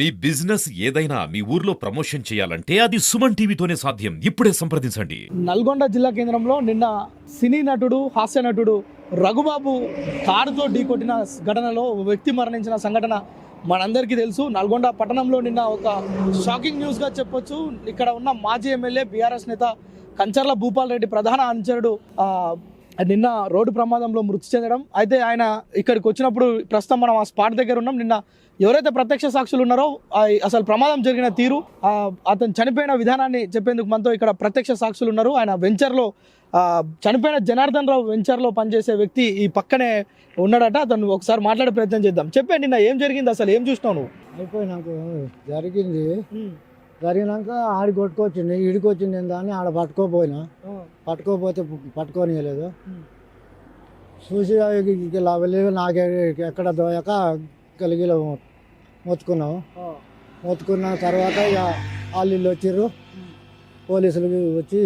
మీ business ఏదైనా మీ ఊర్లో promotion చేయాలంటే అది సుమన్ టీవీతోనే సాధ్యం. ఇప్పుడే సంప్రదించండి. నల్గొండ జిల్లా కేంద్రంలో నిన్న సినీ నటుడు హాస్య నటుడు రఘుబాబు కారుతో ఢీకొట్టిన ఘటనలో ఓ వ్యక్తి మరణించిన సంఘటన మనందరికీ తెలుసు. నల్గొండ పట్టణంలో నిన్న ఒక షాకింగ్ న్యూస్గా చెప్పొచ్చు. ఇక్కడ ఉన్న మాజీ ఎమ్మెల్యే బీఆర్ఎస్ నేత కంచర్ల భూపాల్ రెడ్డి ప్రధాన అనుచరుడు నిన్న రోడ్డు ప్రమాదంలో మృతి చెందడం. అయితే ఆయన ఇక్కడికి వచ్చినప్పుడు ప్రస్తుతం మనం ఆ స్పాట్ దగ్గర ఉన్నాం. నిన్న ఎవరైతే ప్రత్యక్ష సాక్షులు ఉన్నారో అసలు ప్రమాదం జరిగిన తీరు అతను చనిపోయిన విధానాన్ని చెప్పేందుకు మనతో ఇక్కడ ప్రత్యక్ష సాక్షులు ఉన్నారు. ఆయన వెంచర్లో చనిపోయిన జనార్దన్ రావు వెంచర్లో పనిచేసే వ్యక్తి ఈ పక్కనే ఉన్నాడట. అతను ఒకసారి మాట్లాడే ప్రయత్నం చేద్దాం. చెప్పే నిన్న ఏం జరిగింది? అసలు ఏం చూసినావు నువ్వు? అయిపోయినాక జరిగింది. జరిగినాక ఆడి కొట్టుకొచ్చింది ఈడికి వచ్చింది ఏందా అని ఆడ పట్టుకోపోయినా. పట్టుకోపోతే పట్టుకోనియలేదు. చూసి ఇలా వెళ్ళి నాకే ఎక్కడ దోయక కలిగిలో మొత్తుకున్నాం మొత్తుకున్న తర్వాత ఇక వాళ్ళు వచ్చిర్రు. పోలీసులు వచ్చి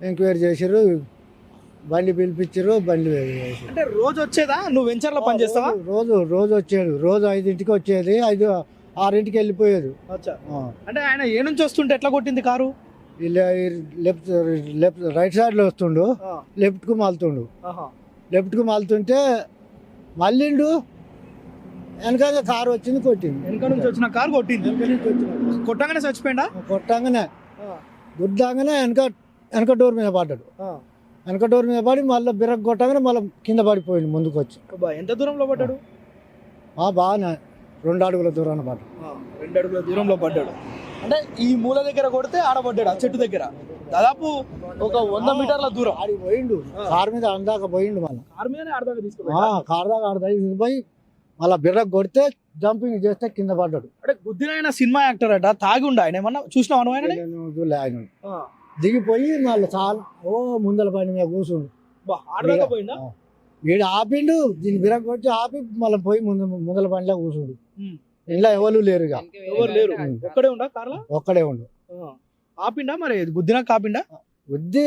ఎంక్వైరీ చేసిర్రు. బండి పిలిపించారు బండి అంటే రోజు వచ్చేదా? నువ్వు వెంచర్లో పనిచేస్తావా రోజు రోజు వచ్చేది. రోజు ఐదింటికి వచ్చేది. ఐదు ఆరింటికి వెళ్ళిపోయేది. అంటే ఆయన ఏ నుంచి వస్తుంటే ఎట్లా కొట్టింది కారు? లెఫ్ట్ లెఫ్ట్ రైట్ సైడ్లో వస్తుండు. లెఫ్ట్కు మాలుతుండు. లెఫ్ట్కు మాలుతుంటే మళ్ళీండు వెనకాల కారు వచ్చింది కొట్టింది వెనక నుంచి వచ్చిన కారు కొట్టింది. వెనక కొట్టంగానే చచ్చిపోయిందా కొట్టంగానే. గుద్దాగానే వెనక వెనక డోర్ మీద పడ్డాడు. వెనక డోర్ మీద పడి మళ్ళీ బిరక్ కొట్టగానే మళ్ళీ కింద పడిపోయింది ముందుకు వచ్చి ఎంత దూరంలో పడ్డాడు? ఆ బాగానే. రెండు అడుగుల దూరాన పడ్డాడు. రెండు అడుగుల దూరంలో పడ్డాడు. అంటే ఈ మూల దగ్గర కొడితే ఆడపడ్డాడు ఆ చెట్టు దగ్గర. దాదాపు ఒక వంద మీటర్ల దూరం. ఆడికి పోయిండు. కారు మీద అందాక పోయిండు మళ్ళీ. కారు మీదనే ఆడదాకా తీసుకుపోయి. కారు దాకా ఆడ దగ్గరికి పోయి మళ్ళీ బిర్రకు కొడితే జంపింగ్ చేస్తే కింద పడ్డాడు. అంటే గుద్దిన సినిమా యాక్టర్ అట తాగి ఉండ ఆయన ఏమన్నా? చూడలే ఆయన. దిగిపోయి మళ్ళీ చాలా ఓ ముందల పైన మీద కూర్చుండు. ఆడదాకా పోయిందా వీడు ఆపిండు దీన్ని బిరక్ కొట్టి ఆపి మళ్ళీ పోయి ముందు ముందల పనిలో కూర్చుండు. ఇంట్లో ఎవరు లేరు ఇక. ఎవరు లేరు. ఒక్కడే ఉండా కార్లా? ఒక్కడే ఉండు. ఆపిండా మరి? గుద్దినా కాపిండా గుద్ది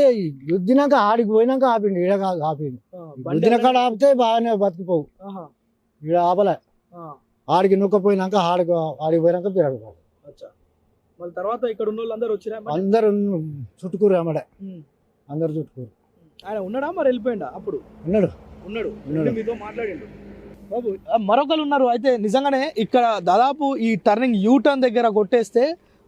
గుద్దినాక ఆడికి పోయినాక ఆపిండు ఈడ కాదు ఆపిండు. గుద్దిన కాడ ఆపితే బాగానే బతికిపోవు. ఈడ ఆపలే. ఆ, ఆడికి నొక్కపోయినాక ఆడికి ఆడికి పోయినాక మళ్ళీ తర్వాత ఇక్కడ ఉన్న వాళ్ళందరూ వచ్చిరా? అందరు చుట్టుకూరు అమ్మడే. అందరు చుట్టుకూరు ఆయన ఉన్నాడా మరి వెళ్ళిపోయిండా అప్పుడు? ఉన్నాడు. ఉన్నాడు. మీతో మాట్లాడిండు. బాబు మరొకరు ఉన్నారు. అయితే నిజంగానే ఇక్కడ దాదాపు ఈ టర్నింగ్ యూ టర్న్ దగ్గర కొట్టేస్తే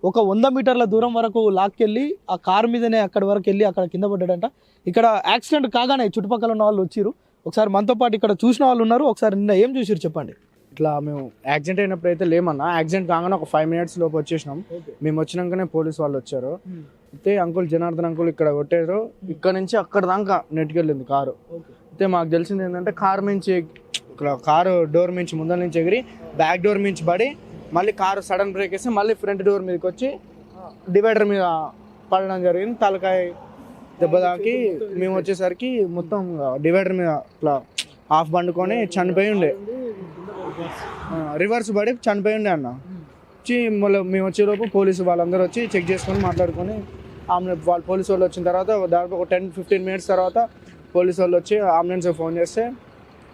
ఒక వంద మీటర్ల దూరం వరకు లాక్కెళ్ళి ఆ కారు మీదనే అక్కడి వరకు వెళ్ళి అక్కడ కింద పడ్డాడంట. ఇక్కడ యాక్సిడెంట్ కాగానే చుట్టుపక్కల ఉన్న వాళ్ళు వచ్చిరు ఒకసారి మనతో పాటు ఇక్కడ చూసిన వాళ్ళు ఉన్నారు. ఒకసారి నిన్న ఏం చూసిరు చెప్పండి? ఇట్లా మేము యాక్సిడెంట్ అయినప్పుడు అయితే లేమన్నా. యాక్సిడెంట్ కాగానే ఒక ఫైవ్ మినిట్స్ లోపు వచ్చేసినాం. మేము వచ్చినాకనే పోలీస్ వాళ్ళు వచ్చారు. అయితే అంకుల్ జనార్దన్ అంకుల్ ఇక్కడ కొట్టారు. ఇక్కడ నుంచి అక్కడ దాకా నెట్టుకెళ్ళింది కారు. అయితే మాకు తెలిసింది ఏంటంటే కారు మించి కారు డోర్ మించి ముందర నుంచి ఎగిరి బ్యాక్ డోర్ మించి పడి మళ్ళీ కారు సడన్ బ్రేక్ వేసి మళ్ళీ ఫ్రంట్ డోర్ మీదకి వచ్చి డివైడర్ మీద పడడం జరిగింది. తలకాయ దెబ్బ తాకి మేము వచ్చేసరికి మొత్తం డివైడర్ మీద ఇట్లా హాఫ్ పండుకొని చనిపోయి ఉండే. రివర్స్ పడి చనిపోయి ఉండే అన్న. వచ్చి మళ్ళీ మేము వచ్చేలోపు పోలీసు వాళ్ళందరూ వచ్చి చెక్ చేసుకొని మాట్లాడుకొని ఆమె వాళ్ళు పోలీసు వాళ్ళు వచ్చిన తర్వాత దాదాపు ఒక టెన్ ఫిఫ్టీన్ మినిట్స్ తర్వాత పోలీసు వాళ్ళు వచ్చి అంబులెన్స్ ఫోన్ చేస్తే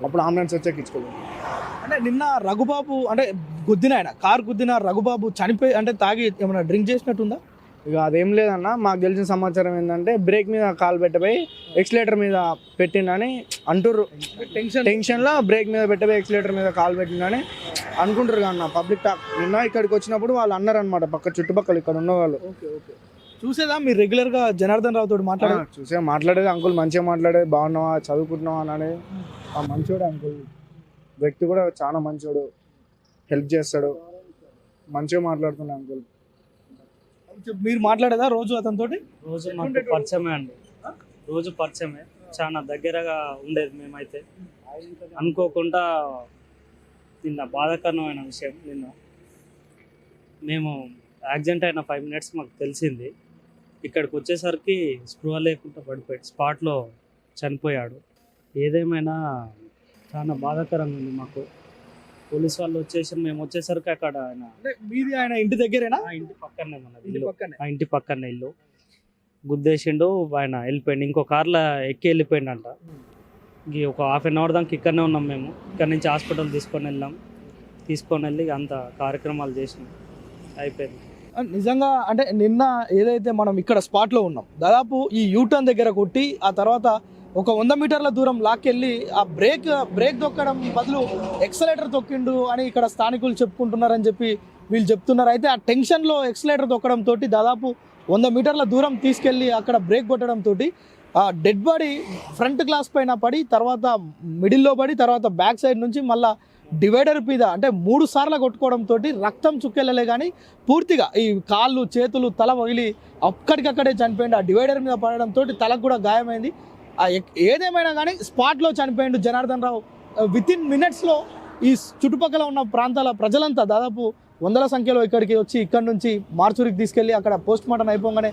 అప్పుడు అంబులెన్స్ వచ్చి ఎక్కించుకోలేదు అంటే నిన్న రఘుబాబు అంటే గుద్దిన ఆయన కారు గుద్దిన రఘుబాబు చనిపోయి అంటే తాగి ఏమైనా డ్రింక్ చేసినట్టుందా? ఇక అదేం లేదన్న మాకు తెలిసిన సమాచారం ఏంటంటే బ్రేక్ మీద కాలు పెట్టబోయి ఎక్సిలేటర్ మీద పెట్టిండని అంటుర్రు. టెన్షన్. టెన్షన్లో బ్రేక్ మీద పెట్టబోయి ఎక్సిలేటర్ మీద కాలు పెట్టిండని అనుకుంటారు అన్న పబ్లిక్ టాక్. నిన్న ఇక్కడికి వచ్చినప్పుడు వాళ్ళు అన్నారు అనమాట పక్క చుట్టుపక్కల ఇక్కడ ఉన్న వాళ్ళు ఓకే ఓకే. చూసేదా? మీరు రెగ్యులర్గా జనార్దన్ రావు తోటి మాట్లాడే ఆ, చూసే. మాట్లాడేది అంకుల్ మంచిగా మాట్లాడేది బాగున్నావా చదువుకుంటున్నావా అని అనేది ఆ మంచోడు అంకుల్ వ్యక్తి కూడా చాలా మంచోడు. హెల్ప్ చేస్తాడు. మంచిగా మాట్లాడుతున్నా అంకుల్ మీరు మాట్లాడేదా రోజు అతని తోటి రోజు మాకు పరిచయమే అండి. రోజు పరిచయమే. చాలా దగ్గరగా ఉండేది మేమైతే. అనుకోకుండా నిన్న బాధాకరమైన విషయం నిన్న. మేము యాక్సిడెంట్ అయిన ఫైవ్ మినిట్స్ మాకు తెలిసింది. ఇక్కడికి వచ్చేసరికి స్పృహ లేకుండా పడిపోయాడు స్పాట్లో చనిపోయాడు. ఏదేమైనా చాలా బాధాకరంగా ఉంది మాకు. పోలీస్ వాళ్ళు వచ్చేసి మేము వచ్చేసరికి అక్కడ ఆయన మీది ఆయన ఇంటి దగ్గరేనా? ఆ ఇంటి పక్కనే మనది ఇల్లు. ఆ ఇంటి పక్కన ఇల్లు. గుద్దేసిండు ఆయన వెళ్ళిపోయిండు. ఇంకో కార్లో ఎక్కి వెళ్ళిపోయిండంట. ఇంక ఒక హాఫ్ అన్ అవర్ దాకా ఇక్కడనే ఉన్నాం మేము. ఇక్కడ నుంచి హాస్పిటల్ తీసుకొని వెళ్ళాం. తీసుకొని వెళ్ళి అంత కార్యక్రమాలు చేసినాం. అయిపోయింది. నిజంగా అంటే నిన్న ఏదైతే మనం ఇక్కడ స్పాట్లో ఉన్నాం దాదాపు ఈ యూటర్న్ దగ్గర కొట్టి ఆ తర్వాత ఒక వంద మీటర్ల దూరం లాక్కెళ్ళి ఆ బ్రేక్ బ్రేక్ తొక్కడం బదులు ఎక్సలేటర్ తొక్కిండు అని ఇక్కడ స్థానికులు చెప్పుకుంటున్నారని చెప్పి వీళ్ళు చెప్తున్నారు. అయితే ఆ టెన్షన్లో ఎక్సలేటర్ తొక్కడం తోటి దాదాపు వంద మీటర్ల దూరం తీసుకెళ్ళి అక్కడ బ్రేక్ కొట్టడం తోటి ఆ డెడ్ బాడీ ఫ్రంట్ గ్లాస్ పైన పడి తర్వాత మిడిల్లో పడి తర్వాత బ్యాక్ సైడ్ నుంచి మళ్ళీ డివైడర్ మీద అంటే మూడు సార్లు కొట్టుకోవడంతో రక్తం చుక్కెళ్ళలే కానీ పూర్తిగా ఈ కాళ్ళు చేతులు తల వగిలి అక్కడికక్కడే చనిపోయింది ఆ డివైడర్ మీద పడడంతో తోటి తలకు కూడా గాయమైంది. ఆ ఎక్- ఏదేమైనా కానీ స్పాట్లో చనిపోయిండు జనార్దన్ రావు. విత్ ఇన్ మినిట్స్లో ఈ చుట్టుపక్కల ఉన్న ప్రాంతాల ప్రజలంతా దాదాపు వందల సంఖ్యలో ఇక్కడికి వచ్చి ఇక్కడి నుంచి మార్చురికి తీసుకెళ్ళి అక్కడ పోస్ట్ మార్టం అయిపోగానే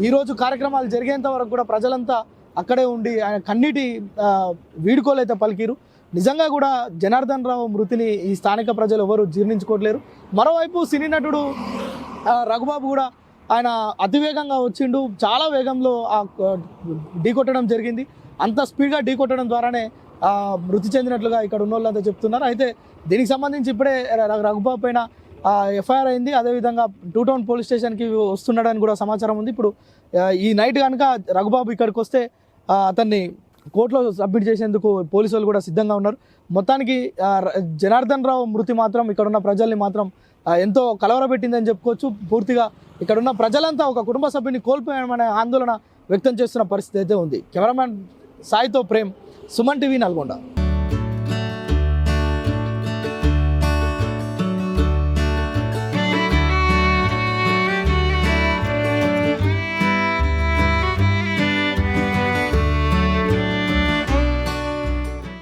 ఈరోజు కార్యక్రమాలు జరిగేంత వరకు కూడా ప్రజలంతా అక్కడే ఉండి ఆయన కన్నీటి ఆ, వీడుకోలైతే పలికిరు. నిజంగా కూడా జనార్దన్ రావు మృతిని ఈ స్థానిక ప్రజలు ఎవరు జీర్ణించుకోవట్లేరు. మరోవైపు సినీ నటుడు రఘుబాబు కూడా ఆయన అతివేగంగా వచ్చిండు. చాలా వేగంలో ఆ క- ఢీకొట్టడం జరిగింది. అంత స్పీడ్గా ఢీకొట్టడం ద్వారానే మృతి చెందినట్లుగా ఇక్కడ ఉన్న వాళ్ళంతా చెప్తున్నారు. అయితే దీనికి సంబంధించి ఇప్పుడే రఘుబాబు పైన ఎఫ్ఐఆర్ అయింది. అదేవిధంగా టూ టౌన్ పోలీస్ స్టేషన్కి వస్తున్నాడని కూడా సమాచారం ఉంది. ఇప్పుడు ఈ నైట్ కనుక రఘుబాబు ఇక్కడికి వస్తే అతన్ని కోర్టులో సబ్మిట్ చేసేందుకు పోలీసు వాళ్ళు కూడా సిద్ధంగా ఉన్నారు. మొత్తానికి జనార్దన్ రావు మృతి మాత్రం ఇక్కడున్న ప్రజల్ని మాత్రం ఎంతో కలవరపెట్టిందని చెప్పుకోవచ్చు. పూర్తిగా ఇక్కడున్న ప్రజలంతా ఒక కుటుంబ సభ్యుని కోల్పోయామనే ఆందోళన వ్యక్తం చేస్తున్న పరిస్థితి అయితే ఉంది. కెమెరామ్యాన్ సాయితో ప్రేమ్ సుమన్ టీవీ నల్గొండ.